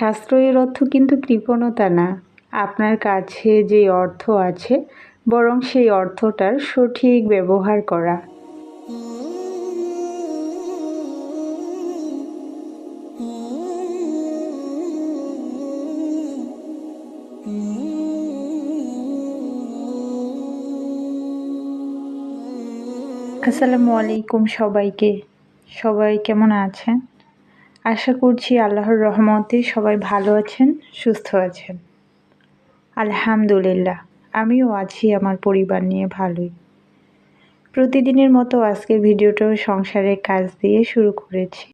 সাশ্রয়ের অর্থ কিন্তু কৃপণতা না। আপনার কাছে যে অর্থ আছে, বরং সেই অর্থটার সঠিক ব্যবহার করা। আসসালামু আলাইকুম সবাইকে। সবাই কেমন আছেন? আশা করছি আল্লাহর রহমতে সবাই ভালো আছেন, সুস্থ আছেন। আলহামদুলিল্লাহ, আমিও আছি আমার পরিবার নিয়ে ভালোই। প্রতিদিনের মতো আজকের ভিডিওটাও সংসারের কাজ দিয়ে শুরু করেছি।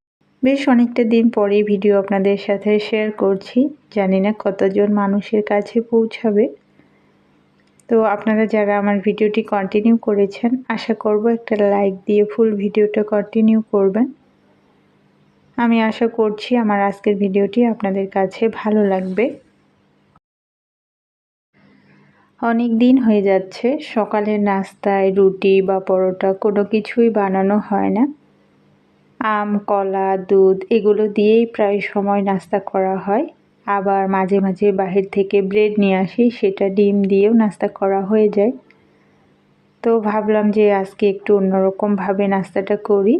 বেশ অনেকটা দিন পরেই ভিডিও আপনাদের সাথে শেয়ার করছি। জানি না কতজন মানুষের কাছে পৌঁছাবে। তো আপনারা যারা আমার ভিডিওটি কন্টিনিউ করেছেন, আশা করব একটা লাইক দিয়ে ফুল ভিডিওটা কন্টিনিউ করবেন। আমি আশা করছি আমার আজকের ভিডিওটি আপনাদের কাছে ভালো লাগবে। অনেক দিন হয়ে যাচ্ছে, সকালের নাস্তায় রুটি বা পরোটা কোনো কিছুই বানানো হয় না। আম, কলা, দুধ এগুলো দিয়েই প্রায় সময় নাস্তা করা হয়। আবার মাঝে মাঝে বাহির থেকে ব্রেড নিয়ে আসি, সেটা ডিম দিয়েও নাস্তা করা হয়ে যায়। তো ভাবলাম যে আজকে একটু অন্যরকমভাবে নাস্তাটা করি।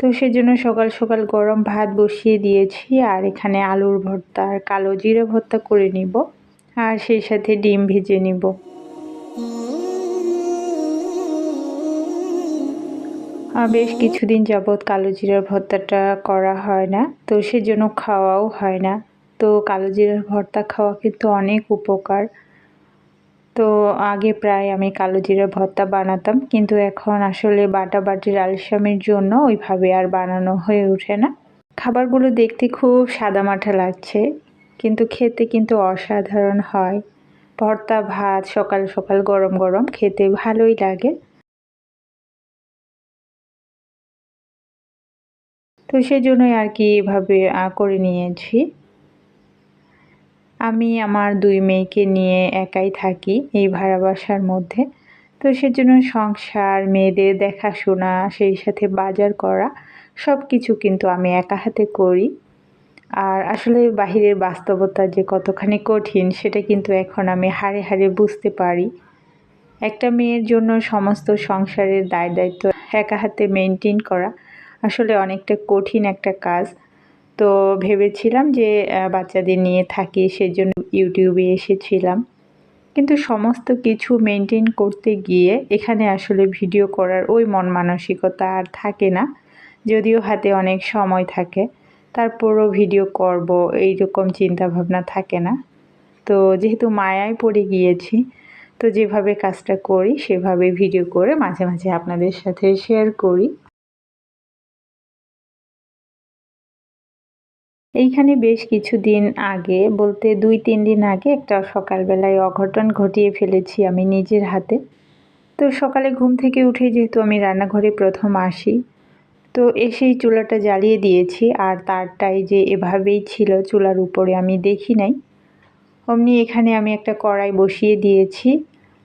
তো সেজন্য সকাল সকাল গরম ভাত বসিয়ে দিয়েছি, আর এখানে আলুর ভর্তা আর কালো জিরা ভর্তা করে নিব, আর সেই সাথে ডিম ভেজে নিব। বেশ কিছুদিন যাবৎ কালো জিরার ভর্তাটা করা হয় না, তো সেজন্য খাওয়াও হয় না। তো কালো জিরার ভর্তা খাওয়া কিন্তু অনেক উপকার। তো আগে প্রায় আমি কালো জিরা ভর্তা বানাতাম, কিন্তু এখন আসলে বাটা বাটির আলসামের জন্য ওইভাবে আর বানানো হয়ে ওঠে না। খাবারগুলো দেখতে খুব সাদামাঠা লাগছে, কিন্তু খেতে কিন্তু অসাধারণ হয়। ভর্তা, ভাত, সকাল সকাল গরম গরম খেতে ভালোই লাগে। তো সেজন্যই আর কি এভাবে করে নিয়েছি। আমি আমার দুই মেয়েকে নিয়ে একাই থাকি এই ভাড়া বাসার মধ্যে। তো সেজন্য সংসার, মেয়েদের দেখাশোনা, সেই সাথে বাজার করা সব কিছু কিন্তু আমি একা হাতে করি। আর আসলে বাহিরের বাস্তবতা যে কতখানি কঠিন, সেটা কিন্তু এখন আমি হারে হারে বুঝতে পারি। একটা মেয়ের জন্য সমস্ত সংসারের দায় দায়িত্ব একা হাতে মেনটেন করা আসলে অনেকটা কঠিন একটা কাজ। তো ভেবেছিলাম যে বাচ্চাদের নিয়ে থাকি, সেজন্য ইউটিউবে এসেছিলাম। কিন্তু সমস্ত কিছু মেনটেন করতে গিয়ে এখানে আসলে ভিডিও করার ওই মন মানসিকতা আর থাকে না। যদিও হাতে অনেক সময় থাকে, তারপরও ভিডিও করব, এইরকম চিন্তাভাবনা থাকে না। তো যেহেতু মায়ায় পড়ে গিয়েছি, তো যেভাবে কাজটা করি, সেভাবে ভিডিও করে মাঝে মাঝে আপনাদের সাথে শেয়ার করি। এইখানে বেশ কিছুদিন আগে, বলতে দুই, তিন দিন আগে একটা সকালবেলায় অঘটন ঘটিয়ে ফেলেছি আমি নিজের হাতে। তো সকালে ঘুম থেকে উঠে যেহেতু আমি রান্নাঘরে প্রথম আসি, তো এসেই চুলাটা জ্বালিয়ে দিয়েছি আর তারটাই যে এভাবেই ছিল চুলার উপরে আমি দেখি নাই। অমনি এখানে আমি একটা কড়াই বসিয়ে দিয়েছি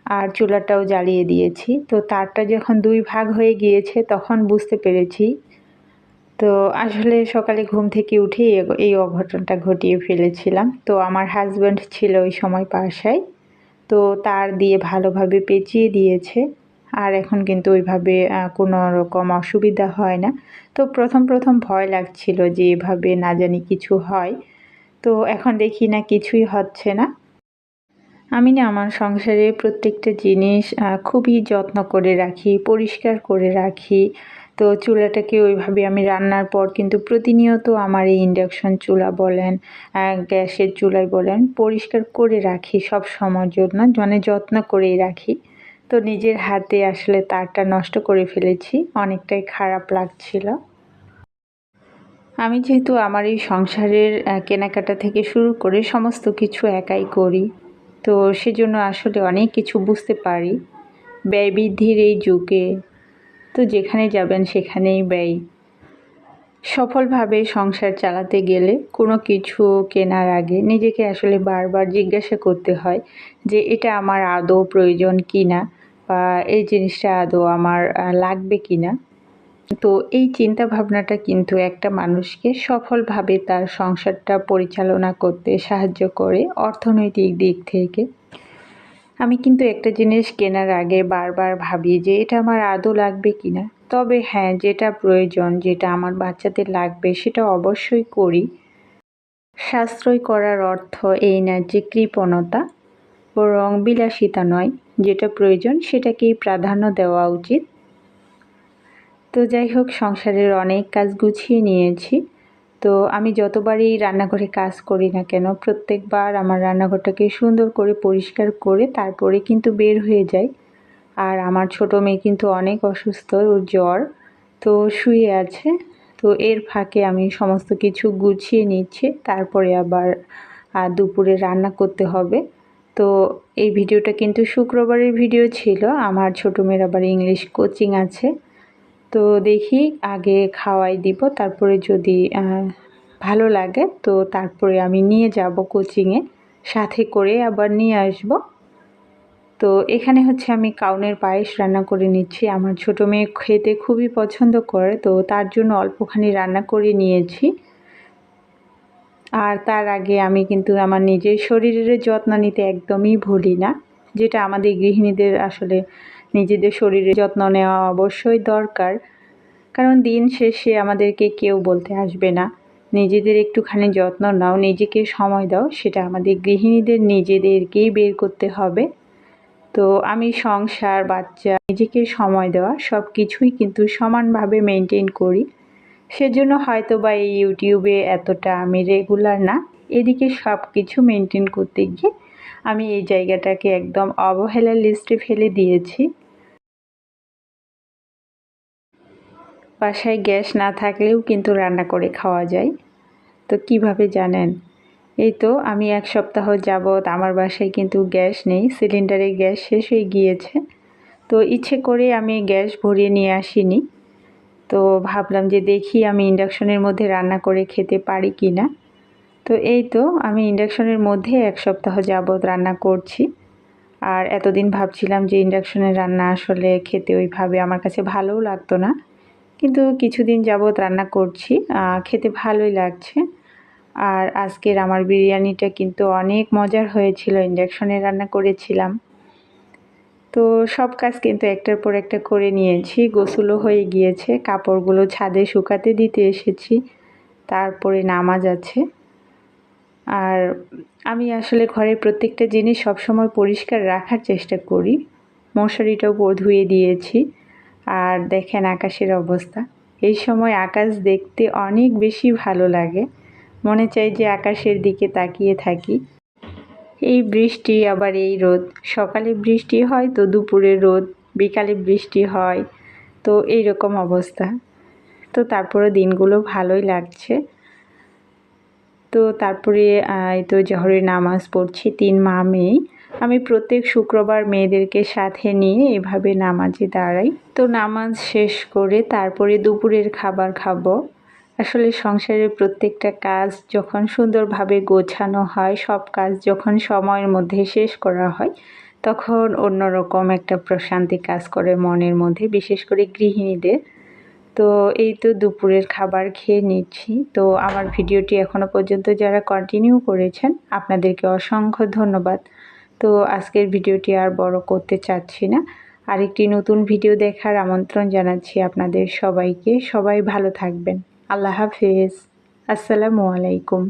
আর চুলাটাও জ্বালিয়ে দিয়েছি। তো তারটা যখন দুই ভাগ হয়ে গিয়েছে, তখন বুঝতে পেরেছি তো আসলে সকালে ঘুম থেকে উঠেই এই অঘটনটা ঘটিয়ে ফেলেছিলাম। তো আমার হাজব্যান্ড ছিল ওই সময় বাসায়। তো তার দিয়ে ভালোভাবে পেঁচিয়ে দিয়েছে। আর এখন কিন্তু ওইভাবে কোনো রকম অসুবিধা হয় না। তো প্রথম প্রথম ভয় লাগছিল যে এভাবে না জানি কিছু হয়। তো এখন দেখি না কিছুই হচ্ছে না। আমি না আমার সংসারে প্রত্যেকটা জিনিস খুবই যত্ন করে রাখি, পরিষ্কার করে রাখি। তো চুলাটাকে ওইভাবে আমি রান্নার পর কিন্তু প্রতিনিয়ত আমার এই ইন্ডাকশন চুলা বলেন গ্যাসের চুলাই বলেন, পরিষ্কার করে রাখি সব সময়ের জন্য মানে যত্ন করেই রাখি। তো নিজের হাতে আসলে তারটা নষ্ট করে ফেলেছি, অনেকটাই খারাপ লাগছিল। আমি যেহেতু আমার এই সংসারের কেনাকাটা থেকে শুরু করে সমস্ত কিছু একাই করি, তো সেজন্য আসলে অনেক কিছু বুঝতে পারি। ব্যয় বৃদ্ধির এই যুগে তো যেখানে যাবেন সেখানেই ব্যয়। সফলভাবে সংসার চালাতে গেলে কোনো কিছু কেনার আগে নিজেকে আসলে বারবার জিজ্ঞাসা করতে হয় যে, এটা আমার আদৌ প্রয়োজন কি না? বা এই জিনিসটা আদৌ আমার লাগবে কি না? তো এই চিন্তা ভাবনাটা কিন্তু একটা মানুষকে সফলভাবে তার সংসারটা পরিচালনা করতে সাহায্য করে অর্থনৈতিক দিক থেকে। আমি কিন্তু একটা জিনিস কেনার আগে বারবার ভাবি যে এটা আমার আদৌ লাগবে কি না তবে হ্যাঁ যেটা প্রয়োজন, যেটা আমার বাচ্চাদের লাগবে, সেটা অবশ্যই করি। সাশ্রয় করার অর্থ এই না যে কৃপণতা বরং বিলাসিতা নয়। যেটা প্রয়োজন, সেটাকেই প্রাধান্য দেওয়া উচিত। তো যাই হোক, সংসারের অনেক কাজ গুছিয়ে নিয়েছি। তো আমি যতবারই রান্নাঘরে কাজ করি না কেন, প্রত্যেকবার আমার রান্নাঘরটাকে সুন্দর করে পরিষ্কার করে তারপরে কিন্তু বের হয়ে যাই। আর আমার ছোট মেয়ে কিন্তু অনেক অসুস্থ, ওর জ্বর তো শুয়ে আছে। তো এর ফাঁকে আমি সমস্ত কিছু গুছিয়ে নিচ্ছি, তারপরে আবার দুপুরে রান্না করতে হবে। তো এই ভিডিওটা কিন্তু শুক্রবারের ভিডিও ছিল, আমার ছোটো মেয়ের আবার ইংলিশ কোচিং আছে। তো দেখি আগে খাওয়াই দিব, তারপরে যদি ভালো লাগে তো তারপরে আমি নিয়ে যাব কোচিংয়ে সাথে করে আবার নিয়ে আসব। তো এখানে হচ্ছে আমি কাউনের পায়েস রান্না করে নিচ্ছি, আমার ছোটো মেয়ে খেতে খুবই পছন্দ করে, তো তার জন্য অল্পখানি রান্না করে নিয়েছি। আর তার আগে আমি কিন্তু আমার নিজের শরীরের যত্ন নিতে একদমই ভুলি না, যেটা আমাদের গৃহিণীদের আসলে নিজেদের শরীরের যত্ন নেওয়া অবশ্যই দরকার। কারণ দিন শেষে আমাদেরকে কেউ বলতে আসবে না। নিজেদের একটুখানি যত্ন নাও, নিজেকে সময় দাও, সেটা আমাদের গৃহিণীদের নিজেদেরকেই বের করতে হবে। তো আমি সংসার, বাচ্চা, নিজেকে সময় দেওয়া সব কিছুই কিন্তু সমানভাবে মেনটেন করি। সেজন্য হয়তো বা এই ইউটিউবে এতটা আমি রেগুলার না। এদিকে সব কিছু মেনটেন করতে গিয়ে আমি এই জায়গাটাকে একদম অবহেলার লিস্টে ফেলে দিয়েছি। বাসায় গ্যাস না থাকলেও কিন্তু রান্না করে খাওয়া যায়। তো কীভাবে জানেন? এই তো আমি এক সপ্তাহ যাবৎ আমার বাসায় কিন্তু গ্যাস নেই, সিলিন্ডারে গ্যাস শেষ হয়ে গিয়েছে। তো ইচ্ছে করে আমি গ্যাস ভরিয়ে নিয়ে আসিনি। তো ভাবলাম যে দেখি আমি ইন্ডাকশনের মধ্যে রান্না করে খেতে পারি কি না তো এই তো আমি ইন্ডাকশনের মধ্যে এক সপ্তাহ যাবৎ রান্না করছি। আর এতদিন ভাবছিলাম যে ইন্ডাকশনের রান্না আসলে খেতে ওইভাবে আমার কাছে ভালোও লাগতো না। কিন্তু কিছুদিন যাবৎ রান্না করছি। খেতে ভালোই লাগছে। আর আজকের আমার বিরিয়ানিটা কিন্তু অনেক মজার হয়েছিল ইন্ডাকশনে রান্না করেছিলাম। তো সব কাজ কিন্তু একটার পর একটা করে নিয়েছি। গোসলও হয়ে গিয়েছে, কাপড়গুলো ছাদে শুকাতে দিতে এসেছি, তারপরে নামাজ আছে। আর আমি আসলে ঘরের প্রত্যেকটা জিনিস সবসময় পরিষ্কার রাখার চেষ্টা করি। মশারিটাও ধুয়ে দিয়েছি। আর দেখেন আকাশের অবস্থা। এই সময় আকাশ দেখতে অনেক বেশি ভালো লাগে। মনে চাই যে আকাশের দিকে তাকিয়ে থাকি। এই বৃষ্টি, আবার এই রোদ। সকালে বৃষ্টি হয় তো দুপুরে রোদ, বিকালে বৃষ্টি হয় তো এই রকম অবস্থা। তো তারপরে দিনগুলো ভালোই লাগছে। তো তারপরে তো জহরের নামাজ পড়ছি, তিন মা মেয়ে। আমি প্রত্যেক শুক্রবার মেয়েদেরকে সাথে নিয়ে এভাবে নামাজে দাঁড়াই। তো নামাজ শেষ করে তারপরে দুপুরের খাবার খাব। আসলে সংসারের প্রত্যেকটা কাজ যখন সুন্দরভাবে গোছানো হয়, সব কাজ যখন সময়ের মধ্যে শেষ করা হয়, তখন অন্যরকম একটা প্রশান্তি কাজ করে মনের মধ্যে, বিশেষ করে গৃহিণীদের। তো এই তো দুপুরের খাবার খেয়ে নিচ্ছি। তো আমার ভিডিওটি এখনও পর্যন্ত যারা কন্টিনিউ করেছেন, আপনাদেরকে অসংখ্য ধন্যবাদ। তো আজকের ভিডিওটি আর বড় করতে চাচ্ছি না। আরেকটি নতুন ভিডিও দেখার আমন্ত্রণ জানাচ্ছি আপনাদের সবাইকে। সবাই ভালো থাকবেন। আল্লাহ হাফেজ। আসসালামু আলাইকুম।